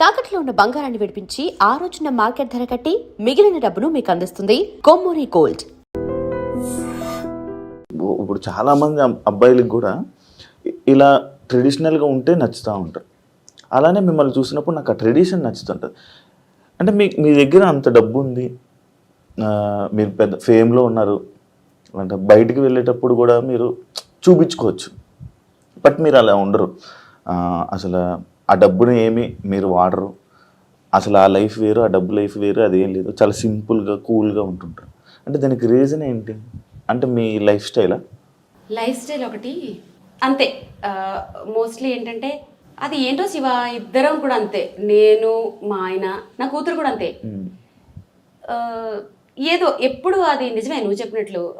తాకట్లో ఉన్న బంగారాన్ని విడిపించి ఆ రోజున మార్కెట్ ధర కట్టి మిగిలిన డబ్బును మీకు అందిస్తుంది కొమ్మూరి గోల్డ్. ఇప్పుడు చాలా మంది అబ్బాయిలకు కూడా ఇలా ట్రెడిషనల్గా ఉంటే నచ్చుతూ ఉంటారు. అలానే మిమ్మల్ని చూసినప్పుడు నాకు ఆ ట్రెడిషన్ నచ్చుతుంటుంది. అంటే మీ మీ దగ్గర అంత డబ్బు ఉంది మీరు పెద్ద ఫేమ్లో ఉన్నారు అంటే బయటికి వెళ్ళేటప్పుడు కూడా మీరు చూపించుకోవచ్చు. బట్ మీరు అలా ఉండరు. అసలు ఆ డబ్బుని ఏమి మీరు వాడరు. అసలు ఆ లైఫ్ వేరు ఆ డబ్బు లైఫ్ వేరు అదేం లేదు. చాలా సింపుల్గా కూల్గా ఉంటుంటారు. అంటే దానికి రీజన్ ఏంటి? అంటే మీ లైఫ్ స్టైలా? లైఫ్ స్టైల్ ఒకటి. అంతే. మోస్ట్లీ ఏంటంటే అది ఏంటో శివ ఇద్దరం కూడా అంతే. నేను మా ఆయన నా కూతురు కూడా అంతే. ఏదో ఎప్పుడు అది నిజమే నువ్వు చెప్పినట్లు.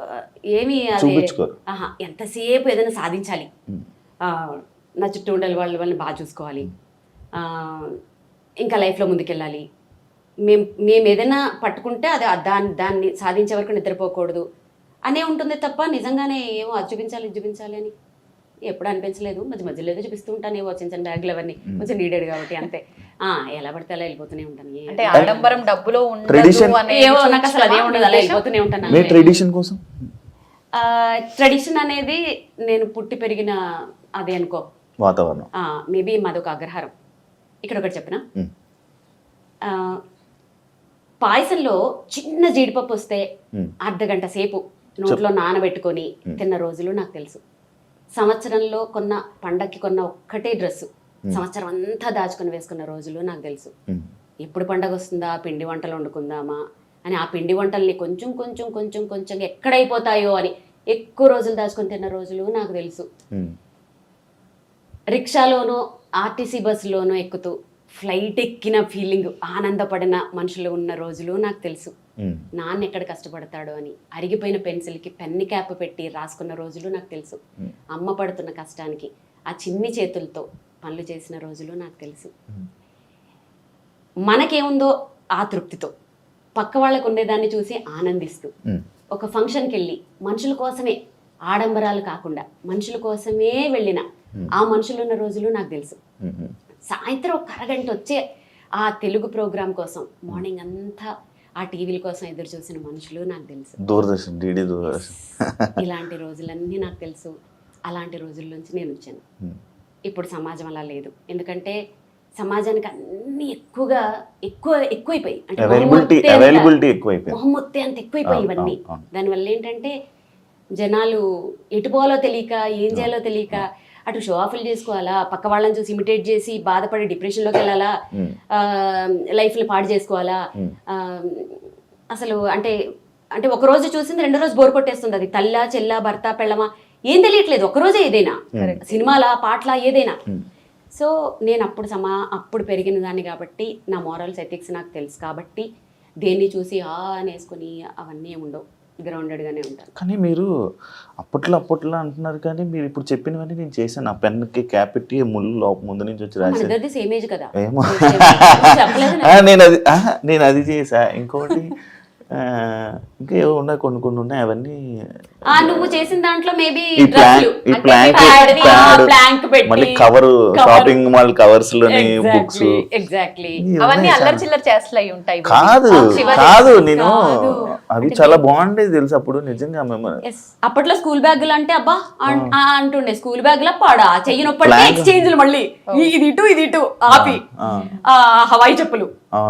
ఏమీ అది ఎంతసేపు ఏదైనా సాధించాలి. నా చుట్టూ ఉండే వాళ్ళు వాళ్ళని బాగా చూసుకోవాలి. ఆ, ఇంకా లైఫ్లో ముందుకెళ్ళాలి. మేము మేము ఏదైనా పట్టుకుంటే అది దాన్ని దాన్ని సాధించే వరకు నిద్రపోకూడదు. అనే ఉంటుంది తప్ప నిజంగానే ఏమో అది చూపించాలి ఇది చూపించాలి అని ఎప్పుడు అనిపించలేదు. మధ్య మధ్యలో ఏదో చూపిస్తూ ఉంటాను ఏవో చిన్న చిన్న బ్యాగులు అవన్నీ కొంచెం నీడెడ్ కాబట్టి అంతే. ఆ, ఎలా పడితే అలా వెళ్ళిపోతూనే ఉంటాను. అంటే ఆడంబరం డబ్బులో. ఉండదు అనే ఏవో నాకు అసలు అదే ఉండదు అలా? వెళ్ళిపోతూనే ఉంటాను. ట్రెడిషన్ కోసం? ట్రెడిషన్ అనేది నేను పుట్టి పెరిగిన అదే అనుకో. వాతావరణం. మేబీ మాదొక అగ్రహారం. ఇక్కడ ఒకటి చెప్పనా పాయసంలో చిన్న జీడిపప్పు వస్తే. అర్ధ గంట సేపు నోట్లో నానబెట్టుకొని తిన్న రోజులు నాకు తెలుసు. సంవత్సరంలో కొన్న పండక్కి కొన్న ఒక్కటే డ్రెస్సు సంవత్సరం అంతా దాచుకొని వేసుకున్న రోజులు నాకు తెలుసు. ఎప్పుడు పండగ వస్తుందా పిండి వంటలు వండుకుందామా అని ఆ పిండి వంటల్ని కొంచెం కొంచెం కొంచెం కొంచెం ఎక్కడైపోతాయో అని ఎక్కువ రోజులు దాచుకొని తిన్న రోజులు నాకు తెలుసు. రిక్షాలోనో ఆర్టీసీ బస్సులోనో ఎక్కుతూ ఫ్లైట్ ఎక్కిన ఫీలింగ్ ఆనందపడిన మనుషులు ఉన్న రోజులు నాకు తెలుసు. నాన్న ఎక్కడ కష్టపడతాడో అని. అరిగిపోయిన పెన్సిల్కి పెన్ని క్యాప్ పెట్టి రాసుకున్న రోజులు నాకు తెలుసు. అమ్మ పడుతున్న కష్టానికి ఆ చిన్ని చేతులతో పనులు చేసిన రోజులు నాకు తెలుసు. మనకేముందో ఆ తృప్తితో పక్క వాళ్ళకు ఉండేదాన్ని చూసి ఆనందిస్తూ. ఒక ఫంక్షన్కి వెళ్ళి మనుషుల కోసమే ఆడంబరాలు కాకుండా మనుషుల కోసమే వెళ్ళిన ఆ మనుషులు ఉన్న రోజులు నాకు తెలుసు. సాయంత్రం ఒక అరగంట వచ్చే ఆ తెలుగు ప్రోగ్రామ్ కోసం మార్నింగ్ అంతా ఆ టీవీల కోసం ఎదురు చూసిన మనుషులు నాకు తెలుసు. దూరదర్శన్ డిడి దూరదర్శన్. ఇలాంటి రోజులన్నీ నాకు తెలుసు. అలాంటి రోజుల నుంచి నేను వచ్చాను. ఇప్పుడు సమాజం అలా లేదు. ఎందుకంటే సమాజానికి అన్ని ఎక్కువగా ఎక్కువ ఎక్కువైపోయి. అంటే మొహమ్మొత్తే అంత- ఎక్కువైపోయి ఇవన్నీ. దానివల్ల ఏంటంటే జనాలు ఎటు పోవాలో తెలియక ఏం చేయాలో తెలియక అటు షో ఆఫ్లు చేసుకోవాలా? పక్క వాళ్ళని చూసి ఇమిటేట్ చేసి బాధపడి డిప్రెషన్లోకి వెళ్ళాలా. లైఫ్ని పాడు చేసుకోవాలా? అసలు అంటే అంటే ఒక రోజు చూసింది రెండో రోజు బోర్ కొట్టేస్తుంది అది. తల్ల చెల్ల భర్త పెళ్ళమా? ఏం తెలియట్లేదు. ఒక రోజే ఏదైనా. సినిమాలా పాటలా ఏదైనా. సో నేను అప్పుడు సమా అప్పుడు పెరిగిన దాన్ని కాబట్టి నా మారల్స్ ఎథిక్స్ నాకు తెలుసు కాబట్టి దేన్ని చూసి ఆ అనేసుకొని అవన్నీ ఉండవు. గ్రౌండెడ్గానే ఉంటాను కానీ మీరు అప్పట్లో అప్పట్లో అంటున్నారు కానీ మీరు ఇప్పుడు చెప్పినవన్నీ నేను చేశాను. ఆ పెన్కి క్యాప్ పెట్టి ముళ్ళు ముందు నుంచి వచ్చి రాశాను ఇద్దరిది సేమ్ ఏజ్ కదా. ఏమో. నేను అది నేను అది చేసా ఇంకొకటి ఆ, ఇంకా ఏవో ఉన్నాయి కొన్ని కొన్ని ఉన్నాయి అవన్నీ. నువ్వు చేసిన దాంట్లో మేబీ ఈ ప్లాంక్ మళ్ళీ కవర్ షాపింగ్ మాల్ కవర్స్లోని బుక్స్. ఎగ్జాక్ట్లీ అవన్నీ అల్లరి చిల్లర అయి ఉంటాయి. కాదు కాదు. నేను. అవి చాలా బాగుండేది తెలుసు అప్పుడు నిజంగా మేము అప్పట్లో స్కూల్ బ్యాగులు అంటే అబ్బా అంటుండే స్కూల్ బ్యాగుల పాడా చెయ్యి నొప్పటి. ఎక్స్చేంజ్లు మళ్ళీ. ఇది ఇటు ఇది ఇటు ఆపి. హవాయి చెప్పులు.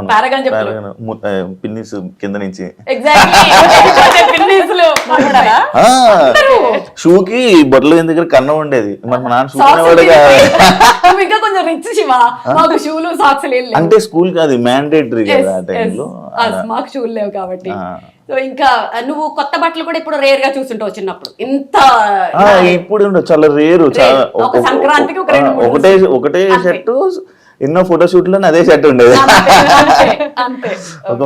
పారగాన్ చెప్పులు. పిన్నిస్ కింద నుంచి. ఎగ్జాక్ట్లీ ఆ. షూకి బొట్టలు దగ్గర కన్నం ఉండేది? మరి మా నాన్న షూ కొంచెం రిచ్ శివ మాకు షూలు సాక్స్ లేవు. అంటే స్కూల్ కాదు మ్యాండేటరీ కదా ఆ టైంలో మాకు షూలు లేవు కాబట్టి. సో ఇంకా నువ్వు కొత్త బట్టలు కూడా ఇప్పుడు రేర్గా చూస్తుంటావు చిన్నప్పుడు. ఇంత ఇప్పుడు చాలా రేరు. ఒక సంక్రాంతికి ఒకటే ఒకటే షర్ట్ ఎన్నో ఫోటో షూట్లో అదే షర్ట్ ఉండేది. ఒక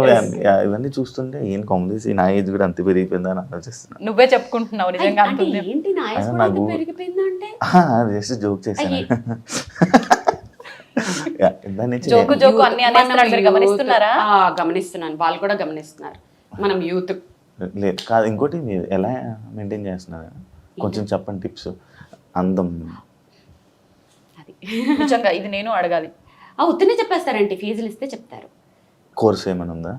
ఇవన్నీ చూస్తుంటే ఈయన కాంగ్రెస్ నా ఏజ్ కూడా అంత పెరిగిపోయిందా అని ఆలోచిస్తున్నా. నువ్వే చెప్పుకుంటున్నావు నిజంగా నాకు- జస్ట్ జోక్ చేశాను. జోకు జోకు అన్ని మనం అనేస్తున్నారు మీరు గమనిస్తున్నారా? ఆ, గమనిస్తున్నాను. వాళ్ళు కూడా గమనిస్తున్నారు. మనం యూత్. లేదు కాదు ఇంకోటి మీరు ఎలా మెయింటైన్ చేస్తున్నారు? కొంచెం చెప్పండి టిప్స్. అందం. అది. నిజంగా ఇది నేను అడగాలి. ఆ ఉత్తనే చెప్పేస్తారంటే ఫీజులు ఇస్తే చెప్తారు. కోర్స్ ఏమైనా ఉందా?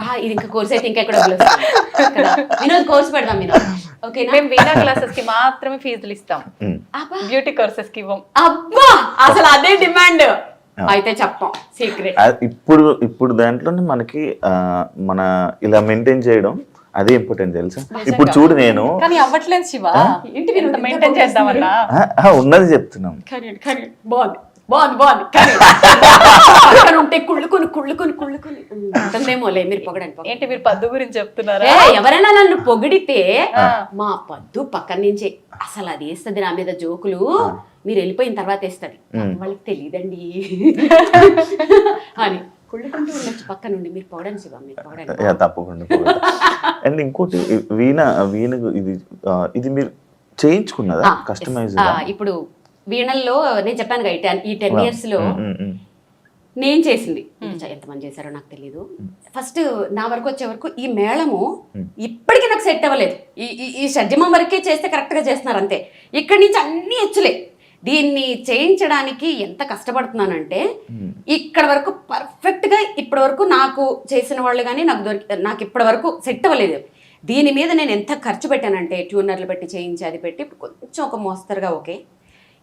ఆ, ఇది ఇంకా కోర్స్ అయితే ఇంకా ఎక్కడ. వినోద్ కోర్స్ పెడదాం వినోద్. మేము వీణా క్లాసెస్కి మాత్రమే ఫీజులు ఇస్తాం బ్యూటీ కోర్సెస్కి ఇవ్వం. అబ్బా! అసలు అదే డిమాండ్ అయితే చెప్పం. సీక్రెట్ ఇప్పుడు ఇప్పుడు దాంట్లోనే మనకి మన ఇలా మెయింటైన్ చేయడం అదే ఇంపార్టెంట్ తెలుసా? ఇప్పుడు చూడు నేను. కానీ అవ్వట్లేదు శివ. ఏంటి మెయింటైన్ చేద్దామన్నా? ఉన్నది చెప్తున్నాం. కానీ కానీ బాగుంది. బాగుంది బాగుంది. కానీ పక్కన ఉంటే కుళ్ళుకొని కుళ్ళుకొని కుళ్ళుకొని ఉంటుందేమో లే మీరు పొగడండి. ఏంటి మీరు పద్దు గురించి చెప్తున్నారా? ఎవరైనా నన్ను పొగిడితే మా పద్దు పక్కన నుంచి అసలు అది వేస్తుంది నా మీద జోకులు మీరు వెళ్ళిపోయిన తర్వాత వేస్తుంది. వాళ్ళకి తెలియదండి. అని. తప్పకుండా అండ్ ఇంకోటి వీణ వీణ ఇది ఇది మీరు చేయించుకున్నదా? కస్టమైజ్ ఆ, ఇప్పుడు వీణల్లో నేను చెప్పాను కదా ఈ టెన్ ఈ టెన్ ఇయర్స్లో Hmm. నేను చేసింది. ఎంతమంది చేశారో నాకు తెలియదు ఫస్ట్ నా వరకు వచ్చే వరకు ఈ మేళము ఇప్పటికీ నాకు సెట్ అవ్వలేదు. ఈ ఈ- ఈ షడ్జమం వరకే చేస్తే కరెక్ట్గా చేస్తున్నారు అంతే. ఇక్కడి నుంచి అన్ని హెచ్చులే. దీన్ని చేయించడానికి ఎంత కష్టపడుతున్నానంటే ఇక్కడ వరకు పర్ఫెక్ట్గా ఇప్పటి వరకు నాకు చేసిన వాళ్ళు కానీ నాకు దొరికి నాకు ఇప్పటి వరకు సెట్ అవ్వలేదు. దీని మీద నేను ఎంత ఖర్చు పెట్టానంటే ట్యూనర్లు పెట్టి చేయించి అది పెట్టి ఇప్పుడు కొంచెం ఒక మోస్తరుగా ఓకే.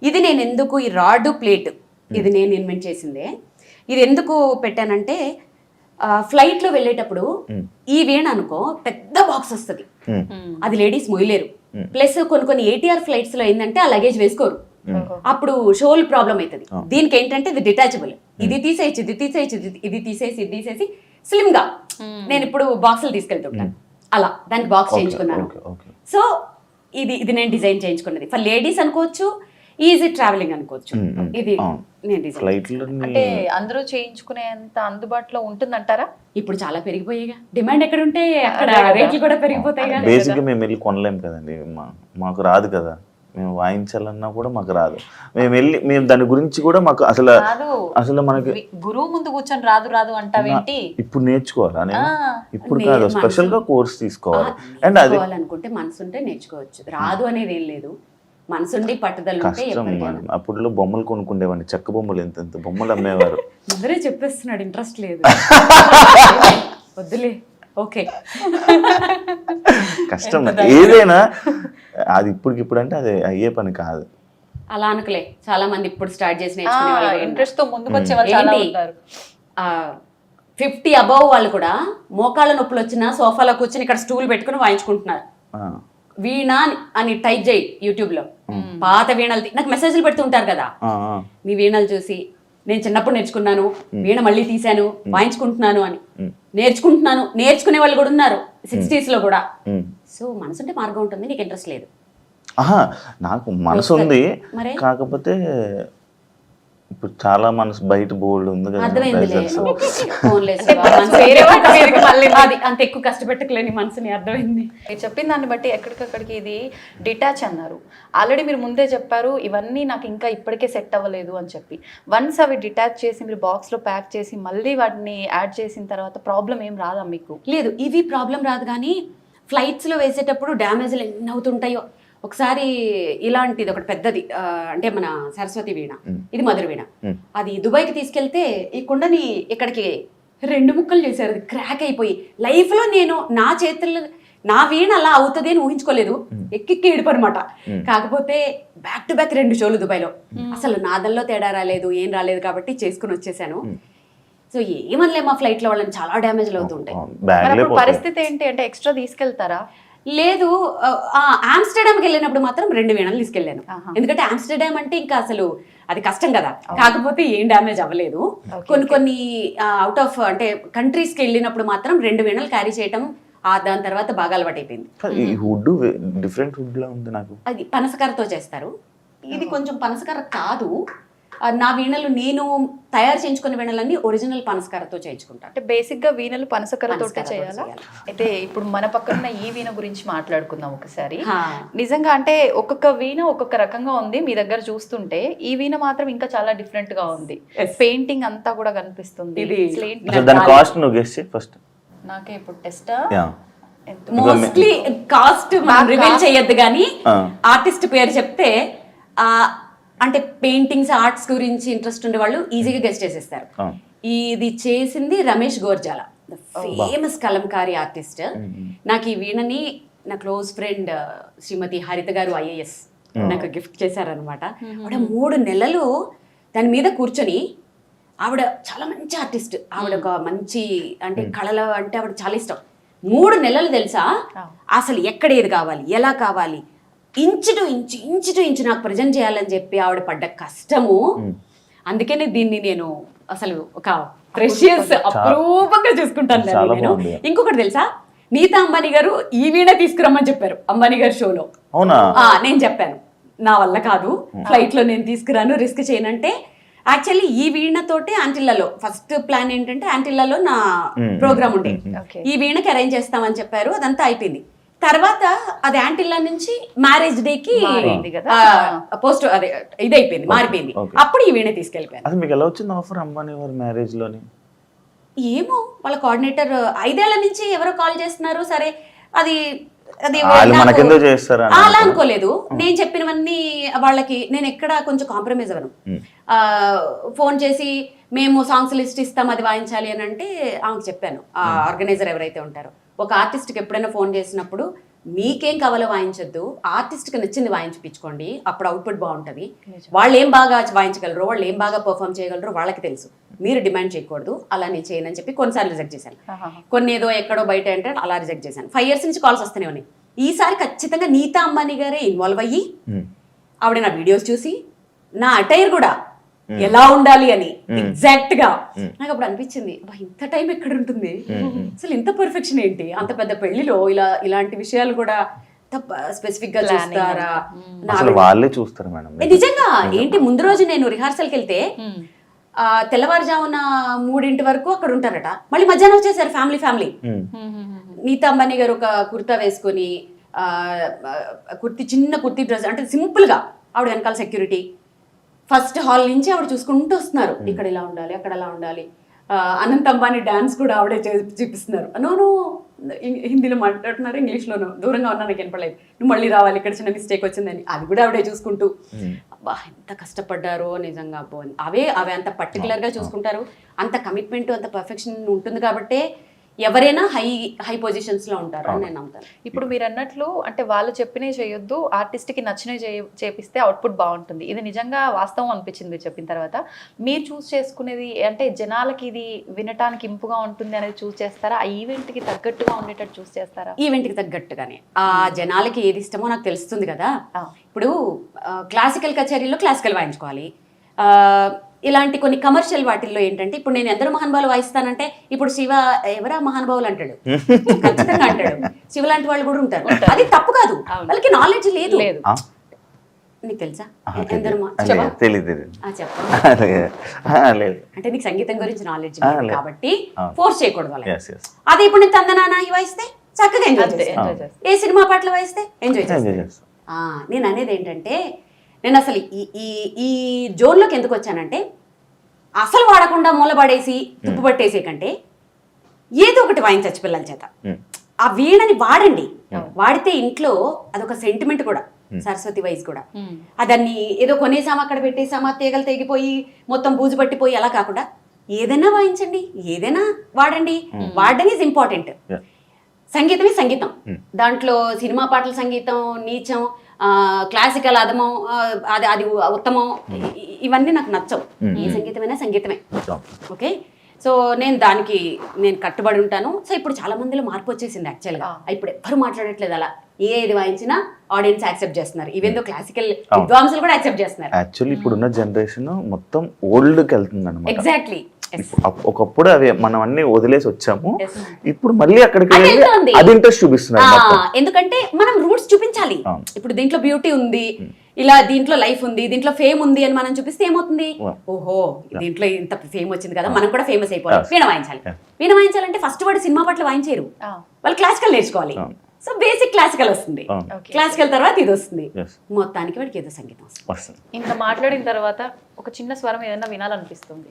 ఇది నేను ఎందుకు ఈ రాడ్ ప్లేట్ ఇది నేను ఇన్వెంట్ చేసిందే? ఇది ఎందుకు పెట్టానంటే ఆ, flight లో వెళ్ళేటప్పుడు ఈ వీణ అనుకో పెద్ద బాక్స్ వస్తుంది. అది లేడీస్ మొయ్యలేరు. ప్లస్ కొన్ని కొన్ని ఏటీఆర్ ఫ్లైట్స్లో ఏంటంటే ఆ లగేజ్ వేసుకోరు. అప్పుడు షోల్ ప్రాబ్లం అవుతుంది దీనికి ఏంటంటే ఇది డిటాచబుల్. ఇది తీసేయచ్చు ఇది తీసేయచ్చు ఇది- ఇది తీసేసి ఇది తీసేసి స్లిమ్గా నేను ఇప్పుడు బాక్సులు తీసుకెళ్తుంటాను అలా దానికి బాక్స్ చేయించుకున్నాను. సో ఇది ఇది నేను డిజైన్ చేయించుకున్నది. ఫర్ లేడీస్ అనుకోవచ్చు ఈజీ ట్రావెలింగ్ అనుకోవచ్చు. ఇది. నేను అంటే అందరూ చేయించుకునేంత అందుబాటులో ఉంటుందంటారా? ఇప్పుడు చాలా పెరిగిపోయాయిగా. డిమాండ్ ఎక్కడ ఉంటే అక్కడ. రేట్లు కూడా పెరిగిపోతాయిగా బేసిక్గా మేము వెళ్ళి కొనలేం కదండి. మాకు రాదు కదా. మేము వాయించాలన్నా కూడా మాకు రాదు. మేము వెళ్ళి మేము దాని గురించి కూడా మాకు అసలు అసలు మనకి గురువు ముందు కూర్చొని రాదు రాదు అంటావేంటి? ఇప్పుడు నేర్చుకోవాలా నేను. ఇప్పుడు కాదు స్పెషల్గా కోర్స్ తీసుకోవాలి. అండ్ అది అనుకుంటే మనసు ఉంటే నేర్చుకోవచ్చు. రాదు అనేది ఏం లేదు. మనసుండి పట్టుదల కష్టం మేడం. అప్పుడులో బొమ్మలు కొనుక్కుండేవాడిని. చెక్క బొమ్మలు ఎంత ఎంత బొమ్మలు అమ్మేవారు. ముందరే చెప్పేస్తున్నాడు ఇంట్రెస్ట్ లేదు. వద్దులే. ఓకే. కష్టం. ఏదైనా అది ఇప్పటికిప్పుడు అంటే అది అయ్యే పని కాదు. అలా అనుకులే. చాలా మంది ఇప్పుడు స్టార్ట్ చేసి నేర్చుకునే వాళ్ళు కూడా ఉన్నారు. ఇంట్రెస్ట్తో ముందుకు వచ్చే వాళ్ళు చాలా ఏంటి? ఉంటారు. ఫిఫ్టీ అబవ్ వాళ్ళు కూడా మోకాళ్ళ నొప్పులు వచ్చినా సోఫాలో కూర్చొని ఇక్కడ స్టూల్ పెట్టుకుని వాయించుకుంటున్నారు. ఆ, వీణ అని టైప్ చేయి యూట్యూబ్లో పాత వీణలు నాకు మెసేజ్లు పెడుతుంటారు కదా. మీ వీణలు చూసి నేను చిన్నప్పుడు నేర్చుకున్నాను వీణ మళ్ళీ తీశాను వాయించుకుంటున్నాను అని. నేర్చుకుంటున్నాను నేర్చుకునే వాళ్ళు కూడా ఉన్నారు సిక్స్టీస్లో కూడా. సో మనసుంటే మార్గం ఉంటుంది నీకు ఇంట్రెస్ట్ లేదు. నాకు మనసు ఉంది? కాకపోతే ఇప్పుడు చాలా మనసు బయట బోల్డ్ ఉంది కదా అది అంత ఎక్కువ కష్టపెట్టకలేని మనసుని అర్థమైంది. మీరు చెప్పిన దాన్ని బట్టి ఎక్కడికక్కడికి ఇది డిటాచ్ అన్నారు. ఆల్రెడీ మీరు ముందే చెప్పారు ఇవన్నీ నాకు ఇంకా ఇప్పటికే సెట్ అవ్వలేదు అని చెప్పి. వన్స్ అవి డిటాచ్ చేసి మీరు బాక్స్లో ప్యాక్ చేసి మళ్ళీ వాటిని యాడ్ చేసిన తర్వాత ప్రాబ్లం ఏం రాదా మీకు? లేదు ఇవి ప్రాబ్లం రాదు కానీ ఫ్లైట్స్లో వేసేటప్పుడు డ్యామేజ్లు ఎన్ని అవుతుంటాయో ఒకసారి ఇలాంటిది ఒకటి పెద్దది అంటే మన సరస్వతి వీణ ఇది మధుర వీణ. అది దుబాయ్కి తీసుకెళ్తే ఈ కుండని ఇక్కడికి రెండు ముక్కలు చేశారు అది క్రాక్ అయిపోయి. లైఫ్లో నేను నా చేతుల్లో నా వీణ అలా అవుతుంది అని ఊహించుకోలేదు. ఎక్కిక్కి ఏడుపనమాట. కాకపోతే బ్యాక్ టు బ్యాక్ రెండు షోలు దుబాయ్లో. అసలు నాదల్లో తేడా రాలేదు ఏం రాలేదు కాబట్టి చేసుకుని వచ్చేసాను. సో ఏమనలే మా ఫ్లైట్లో వాళ్ళని చాలా డ్యామేజ్లు అవుతుంటాయి పరిస్థితి ఏంటి? అంటే ఎక్స్ట్రా తీసుకెళ్తారా? లేదు ఆ, ఆమ్స్టర్డామ్కి వెళ్ళినప్పుడు మాత్రం రెండు వీణలు తీసుకెళ్ళాను. ఎందుకంటే ఆమ్స్టర్డామ్ అంటే ఇంకా అసలు అది కష్టం కదా. కాకపోతే ఏం డ్యామేజ్ అవ్వలేదు. కొన్ని కొన్ని అవుట్ ఆఫ్ అంటే కంట్రీస్కి వెళ్ళినప్పుడు మాత్రం రెండు వీణలు క్యారీ చేయటం ఆ దాని తర్వాత బాగా అలవాటు అయిపోయింది. ఈ హుడ్ డిఫరెంట్ హుడ్ లా ఉంది నాకు? అది పనసకరతో చేస్తారు. ఇది కొంచెం పనసకర కాదు. నా వీణలు నేను తయారు చేయించుకున్న వీణలన్నీ ఒరిజినల్ పనసకరతో చేయించుకుంటాను. అంటే బేసిక్గా వీణలు పనసకరతోటే పనసకరతోటి చేయాలా? చేయాలి. అయితే ఇప్పుడు మన పక్కన ఉన్న ఈ వీణ గురించి మాట్లాడుకుందాం ఒకసారి. నిజంగా అంటే ఒక్కొక్క వీణ ఒక్కొక్క రకంగా ఉంది మీ దగ్గర చూస్తుంటే ఈ వీణ మాత్రం ఇంకా చాలా డిఫరెంట్గా ఉంది. పెయింటింగ్ అంతా కూడా కనిపిస్తుంది. ఇది అసలు ఏంటి? అసలు దాని కాస్ట్ నువ్వు గెస్ట్ ఫస్ట్ నాకే ఇప్పుడు టెస్ట్ మోస్ట్లీ కాస్ట్ మనం రివీల్ చేయొద్దు కానీ. ఆర్టిస్ట్ పేరు చెప్తే ఆ అంటే పెయింటింగ్స్ ఆర్ట్స్ గురించి ఇంట్రెస్ట్ ఉండే వాళ్ళు ఈజీగా గెస్ట్ చేసేస్తారు. ఇది చేసింది రమేష్ గోర్జాల ఫేమస్ కలంకారీ ఆర్టిస్ట్ నాకు ఈ వీణని నా క్లోజ్ ఫ్రెండ్ శ్రీమతి హరిత గారు ఐఏఎస్ నాకు గిఫ్ట్ చేశారనమాట ఆవిడ మూడు నెలలు దాని మీద కూర్చొని ఆవిడ చాలా మంచి ఆర్టిస్ట్ ఆవిడ ఒక మంచి అంటే కళలు అంటే ఆవిడ చాలా ఇష్టం. మూడు నెలలు తెలుసా? అసలు ఎక్కడ ఏది కావాలి? ఎలా కావాలి? Inch to inch inch to inch నాకు ప్రజెంట్ చేయాలని చెప్పి ఆవిడ పడ్డ కష్టము. అందుకనే దీన్ని నేను అసలు ఒక ప్రెషియస్ అప్రూపంగా చూసుకుంటాను నేను. ఇంకొకటి తెలుసా? నీతా అంబానీ గారు ఈ వీణ తీసుకురమ్మని చెప్పారు అంబానీ గారి షోలో అవునా? ఆ, నేను చెప్పాను. నా వల్ల కాదు. ఫ్లైట్లో నేను తీసుకురాను రిస్క్ చేయనంటే యాక్చువల్లీ ఈ వీణతోటే ఆంటిల్లలో ఫస్ట్ ప్లాన్ ఏంటంటే ఆంటిల్లలో నా ప్రోగ్రామ్ ఉండే. ఓకే ఈ వీణకి అరేంజ్ చేస్తామని చెప్పారు. అదంతా అయిపోయింది. తర్వాత అది యాంటిల్లా నుంచి మ్యారేజ్ డే కి. పోస్ట్ అదే ఇది అయిపోయింది మారిపోయింది. అప్పుడు ఈ వీణ తీసుకెళ్ళిపోయాను అది మీకు ఎలా వచ్చింది ఆఫర్ వారి మ్యారేజ్లోని? ఏమో వాళ్ళ కోఆర్డినేటర్ ఐదేళ్ళ నుంచి ఎవరో కాల్ చేస్తున్నారు సరే అది అది అలా. అనుకోలేదు. నేను చెప్పినవన్నీ వాళ్ళకి నేను ఎక్కడ కొంచెం కాంప్రమైజ్ అవ్వను. ఫోన్ చేసి మేము సాంగ్స్ లిస్ట్ ఇస్తాం అది వాయించాలి అని అంటే ఆమెకు చెప్పాను. ఆ ఆర్గనైజర్ ఎవరైతే ఉంటారో. ఒక ఆర్టిస్ట్కి ఎప్పుడైనా ఫోన్ చేసినప్పుడు మీకేం కావాలో వాయించొద్దు ఆర్టిస్ట్కి నచ్చింది వాయించిపించుకోండి అప్పుడు అవుట్పుట్ బాగుంటుంది. వాళ్ళు ఏం బాగా వాయించగలరు వాళ్ళు ఏం బాగా పర్ఫామ్ చేయగలరో వాళ్ళకి తెలుసు. మీరు డిమాండ్ చేయకూడదు అలా నేను చేయను అని చెప్పి కొన్నిసార్లు రిజెక్ట్ చేశాను. కొన్ని ఏదో ఎక్కడో బయట అంటే అలా రిజెక్ట్ చేశాను. ఫైవ్ ఇయర్స్ నుంచి కాల్స్ వస్తూనే ఉన్నాయి. ఈసారి ఖచ్చితంగా నీతా అంబానీ గారే ఇన్వాల్వ్ అయ్యి. ఆవిడ నా వీడియోస్ చూసి నా అటైర్ కూడా ఎలా ఉండాలి అని ఎగ్జాక్ట్గా నాకు అప్పుడు అనిపించింది "అబ్బా, ఇంత టైం ఎక్కడ ఉంటుంది అసలు ఇంత పర్ఫెక్షన్ ఏంటి? అంత పెద్ద పెళ్ళిలో ఇలా ఇలాంటి విషయాలు కూడా స్పెసిఫిక్గా చూస్తారా? వాళ్ళే చూస్తారు మేడం. నిజంగా? ఏంటి ముందు రోజు నేను రిహార్సల్కి వెళ్తే ఆ, తెల్లవారుజామున మూడింటి వరకు అక్కడ ఉంటారట. మళ్ళీ మధ్యాహ్నం వచ్చేసారు ఫ్యామిలీ ఫ్యామిలీ. నీతా అంబానీ గారు ఒక కుర్తా వేసుకొని కుర్తి చిన్న కుర్తి డ్రెస్ అంటే సింపుల్గా ఆవిడ వెనకాల సెక్యూరిటీ ఫస్ట్ హాల్ నుంచి ఆవిడ చూసుకుంటూ వస్తున్నారు. ఇక్కడ ఇలా ఉండాలి అక్కడ అలా ఉండాలి. అనంత్ అంబానీ డాన్స్ కూడా ఆవిడే చూపిస్తున్నారు. నోను హిందీలో మాట్లాడుతున్నారు ఇంగ్లీష్లోనూ. దూరంగా ఉన్నా నాకు వినపడలేదు. నువ్వు మళ్ళీ రావాలి ఇక్కడ చిన్న మిస్టేక్ వచ్చిందని. అది కూడా ఆవిడే చూసుకుంటూ. అబ్బా ఎంత కష్టపడ్డారో నిజంగా అబ్బో. అవే అవి అంత పర్టికులర్గా చూసుకుంటారు. అంత కమిట్మెంట్ అంత పర్ఫెక్షన్ ఉంటుంది కాబట్టే ఎవరైనా హై హై పొజిషన్స్లో ఉంటారు అని నేను నమ్ముతాను. ఇప్పుడు మీరు అన్నట్లు అంటే వాళ్ళు చెప్పినవి చేయొద్దు ఆర్టిస్ట్కి నచ్చినవి చేయ చేపిస్తే అవుట్పుట్ బాగుంటుంది. ఇది నిజంగా వాస్తవం అనిపించింది మీరు చెప్పిన తర్వాత. మీరు చూస్ చేసుకునేది అంటే జనాలకి ఇది వినటానికి ఇంపుగా ఉంటుంది అనేది చూస్ చేస్తారా? ఆ ఈవెంట్కి తగ్గట్టుగా ఉండేటట్టు చూస్ చేస్తారా? ఈవెంట్కి తగ్గట్టుగానే. ఆ జనాలకి ఏది ఇష్టమో నాకు తెలుస్తుంది కదా. ఇప్పుడు క్లాసికల్ కచేరీలో క్లాసికల్ వాయించుకోవాలి. ఆ, ఇలాంటి కొన్ని కమర్షియల్ వాటిల్లో ఏంటంటే ఇప్పుడు నేను ఎందరో మహానుభావులు వాయిస్తానంటే ఇప్పుడు శివ ఎవరా మహానుభావులు అంటాడు? ఖచ్చితంగా అంటాడు. శివ లాంటి వాళ్ళు కూడా ఉంటారు. అది తప్పు కాదు. వాళ్ళకి నాలెడ్జ్ లేదు? నీకు తెలుసా? అంటే నీకు సంగీతం గురించి నాలెడ్జ్. కాబట్టి. ఫోర్స్ చేయకూడదు అదే ఇప్పుడు నేను తందనానా వాయిస్తే చక్కగా ఎంజాయ్ ఏ సినిమా పాటలు వాయిస్తే ఎంజాయ్ చేస్తాను నేను అనేది ఏంటంటే నేను అసలు ఈ ఈ ఈ జోన్లోకి ఎందుకు వచ్చానంటే అసలు వాడకుండా మూలపడేసి తుప్పు పట్టేసే కంటే ఏదో ఒకటి వాయించచ్చు పిల్లల చేత. ఆ వీణని వాడండి. వాడితే ఇంట్లో అదొక సెంటిమెంట్ కూడా సరస్వతి వైజ్ కూడా. ఆ దాన్ని ఏదో కొనేసామా అక్కడ పెట్టేసామా తీగలు తెగిపోయి మొత్తం బూజు పట్టిపోయి అలా కాకుండా ఏదైనా వాయించండి ఏదైనా వాడండి. వాడడం ఈజ్ ఇంపార్టెంట్. సంగీతమే సంగీతం దాంట్లో సినిమా పాటల సంగీతం నీచం క్లాసికల్ అదమం అది అది ఉత్తమం ఇవన్నీ నాకు నచ్చవు. ఏ సంగీతమైనా సంగీతమే. ఓకే? సో నేను దానికి నేను కట్టుబడి ఉంటాను. సో ఇప్పుడు చాలా మందిలో మార్పు వచ్చేసింది యాక్చువల్గా ఇప్పుడు ఎవ్వరు మాట్లాడట్లేదు అలా. ఏది వాయించినా ఆడియన్స్ యాక్సెప్ట్ చేస్తున్నారు. ఈవెన్ దో క్లాసికల్ విద్వాంసులు కూడా యాక్సెప్ట్ చేస్తున్నారు. యాక్చువల్లీ ఇప్పుడున్న జనరేషన్ మొత్తం ఓల్డ్కి వెళ్తుంది ఎగ్జాక్ట్లీ ఒకప్పుడు అవి మనం అన్ని వదిలేసి వచ్చాము. ఇప్పుడు మళ్ళీ అక్కడికి అది వెళ్ళి వెళ్తోంది. అది ఇంట్రెస్ట్ చూపిస్తున్నారు ఎందుకంటే మనం రూట్స్ చూపించాలి. ఇప్పుడు దీంట్లో బ్యూటీ ఉంది ఇలా దీంట్లో లైఫ్ ఉంది దీంట్లో ఫేమ్ ఉంది అని మనం చూపిస్తే ఏమవుతుంది. ఓహో దీంట్లో ఇంత ఫేమ్ వచ్చింది కదా మనం కూడా ఫేమస్ అయిపోవాలి. వీణ వాయించాలి. వీణ వాయించాలంటే ఫస్ట్ వాడు సినిమా పట్ల వాయించారు ఆ, వాళ్ళు క్లాసికల్ నేర్చుకోవాలి. సో బేసిక్ క్లాసికల్ వస్తుంది. క్లాసికల్ తర్వాత ఇది వస్తుంది. మొత్తానికి వాడికి ఏదో సంగీతం వస్తుంది. ఇంత మాట్లాడిన తర్వాత ఒక చిన్న స్వరం ఏదైనా వినాలనిపిస్తుంది.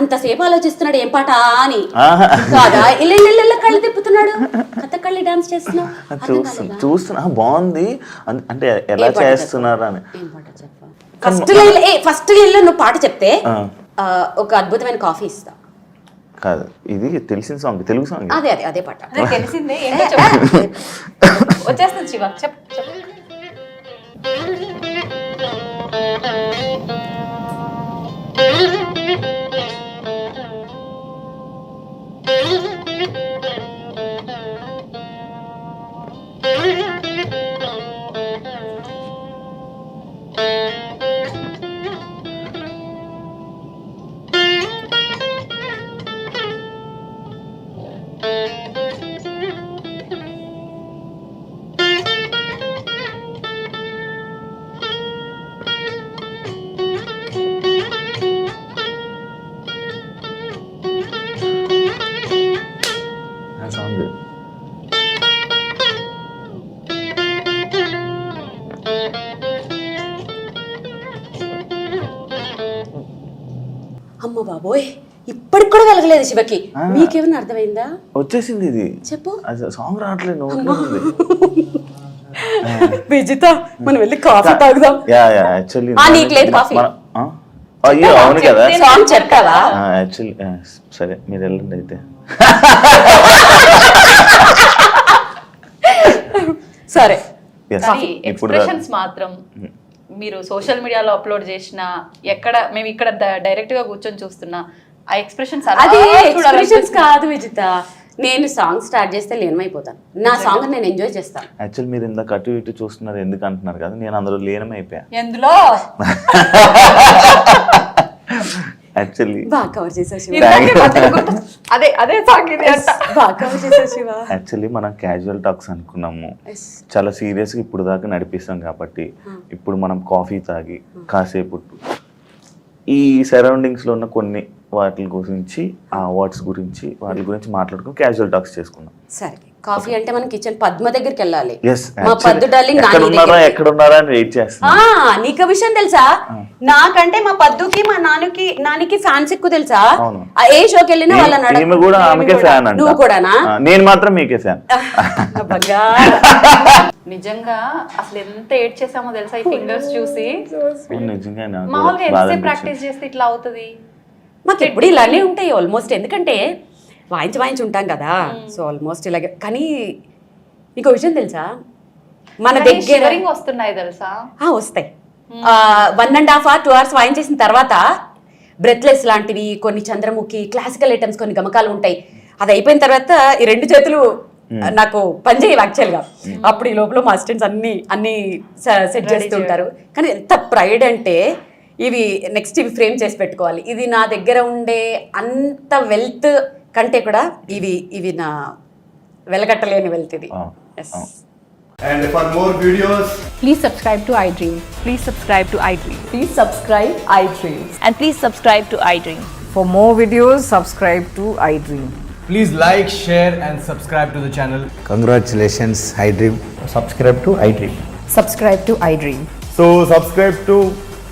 ఎంతసేపు ఆలోచిస్తున్నాడు ఏం పాట అని. ఆహా. కాదా? ఇల్లు ఇల్లు ఇల్లు కళ్ళు తిప్పుతున్నాడు కథకళ్ళి డాన్స్ చేస్తున్నావు? చూస్తున్నా. బాగుంది. అంటే ఎలా చేస్తున్నారు అని ఫస్ట్ లైన్ ఏ ఫస్ట్ లైన్లో నువ్వు పాట చెప్తే ఒక అద్భుతమైన కాఫీ ఇస్తా. కాదు ఇది తెలిసిన సాంగ్ తెలుగు సాంగ్. అదే అదే అదే పాట. తెలిసిందే వచ్చేస్తుంది శివ చెప్పు చెప్పు. ఆ కూడా వెలగలేదు శివకి. మీకేమైనా అర్థమైందా? వచ్చేసింది ఇది. చెప్పు. సాంగ్ రావట్లేదు విజిత మనం వెళ్ళి కాఫీ తాగుదాం. యా యా యాక్చువల్లీ ఆ, నీకు లేదు coffee? అయ్యో అవును కదా. సాంగ్ చెప్పావా? యాక్చువల్లీ సరే మీరు వెళ్ళండి అయితే. సరే. ఎక్స్ప్రెషన్స్ మాత్రం మీరు సోషల్ మీడియాలో అప్లోడ్ చేసిన ఎక్కడ మేము ఇక్కడ డైరెక్ట్గా కూర్చొని చూస్తున్నా ఆ ఎక్స్ప్రెషన్స్ అది ఎక్స్ప్రెషన్స్ కాదు విజిత. నేను సాంగ్ స్టార్ట్ చేస్తే లీనమైపోతాను. నా సాంగ్ నేను ఎంజాయ్ చేస్తాను. యాక్చువల్ మీరు ఇందాక అటు ఇటు చూస్తున్నారు ఎందుకు అంటున్నారు కదా? నేను అందులో లీనమైపోయా. ఎందులో? యాక్చువల్లీ బాగా కవర్ శివ. అదే అదే సాంగ్ ఇది అంట. బాగా కవర్ చేసావు శివ. యాక్చువల్లీ మనం క్యాజువల్ టాక్స్ అనుకున్నాము. చాలా సీరియస్గా ఇప్పుడు దాకా నడిపిస్తాం కాబట్టి ఇప్పుడు మనం కాఫీ తాగి కాసేపు ఈ సరౌండింగ్స్లో ఉన్న కొన్ని వాటి గురించి ఆ అవార్డ్స్ గురించి వాటి గురించి మాట్లాడుకుని క్యాజువల్ టాక్స్ చేసుకున్నాం సరే కాఫీ అంటే మనం కిచెన్ పద్మ దగ్గరికి వెళ్ళాలి. మా పద్దు డార్లింగ్ ఎక్కడ నాని ఉన్నారా దగ్గరికి. ఎక్కడ ఉన్నారా అని వెయిట్ చేస్తున్నా. ఆ నీకు విషయం తెలుసా? నాకంటే మా పద్దుకి మా నాన్నకి నానికి ఫ్యాన్స్ ఎక్కువ తెలుసా? ఏ షోకి వెళ్ళినా వాళ్ళ ఈ- ఈమె కూడా ఆమెకే ఫ్యాన్ నువ్వు కూడానా? నేను మాత్రం మీకే ఫ్యాన్. నిజంగా అసలు ఎంత ఏడ్ చేసామో తెలుసా ఈ ఫింగర్స్ చూసి? మామూలుగా. ప్రాక్టీస్ చేస్తే ఇట్లా అవుతుంది? మాకు ఎప్పుడు ఇలానే ఉంటాయి ఆల్మోస్ట్ ఎందుకంటే వాయించి వాయించి ఉంటాం కదా. సో ఆల్మోస్ట్ ఇలాగే. కానీ నీకు విషయం తెలుసా? మన దగ్గర వస్తున్నాయి తెలుసా? ఆ, వస్తాయి. One and half hour two hours వాయించేసిన తర్వాత బ్రెత్లెస్ లాంటివి కొన్ని చంద్రముఖి క్లాసికల్ ఐటమ్స్ కొన్ని గమకాలు ఉంటాయి. అది అయిపోయిన తర్వాత ఈ రెండు చేతులు నాకు పనిచేయవు యాక్చువల్గా అప్పుడు ఈ లోపల మా అసిస్టెంట్స్ అన్ని అన్ని సెట్ చేస్తుంటారు కానీ ఎంత ప్రైడ్ అంటే ఇవి నెక్స్ట్ ఇవి ఫ్రేమ్ చేసి పెట్టుకోవాలి ఇది నా దగ్గర ఉండే అంత వెల్త్ కంటే కూడా ఇవి ఇవి నా వెలగట్టలేని వెల్త్ ఇది. And for more videos, Please subscribe to iDream. Please subscribe to iDream. Please subscribe iDreams. And please subscribe to iDream. For more videos, subscribe to iDream. please like, share, and subscribe to the channel. Congratulations, iDream. subscribe to iDream. Subscribe to iDream. So, subscribe to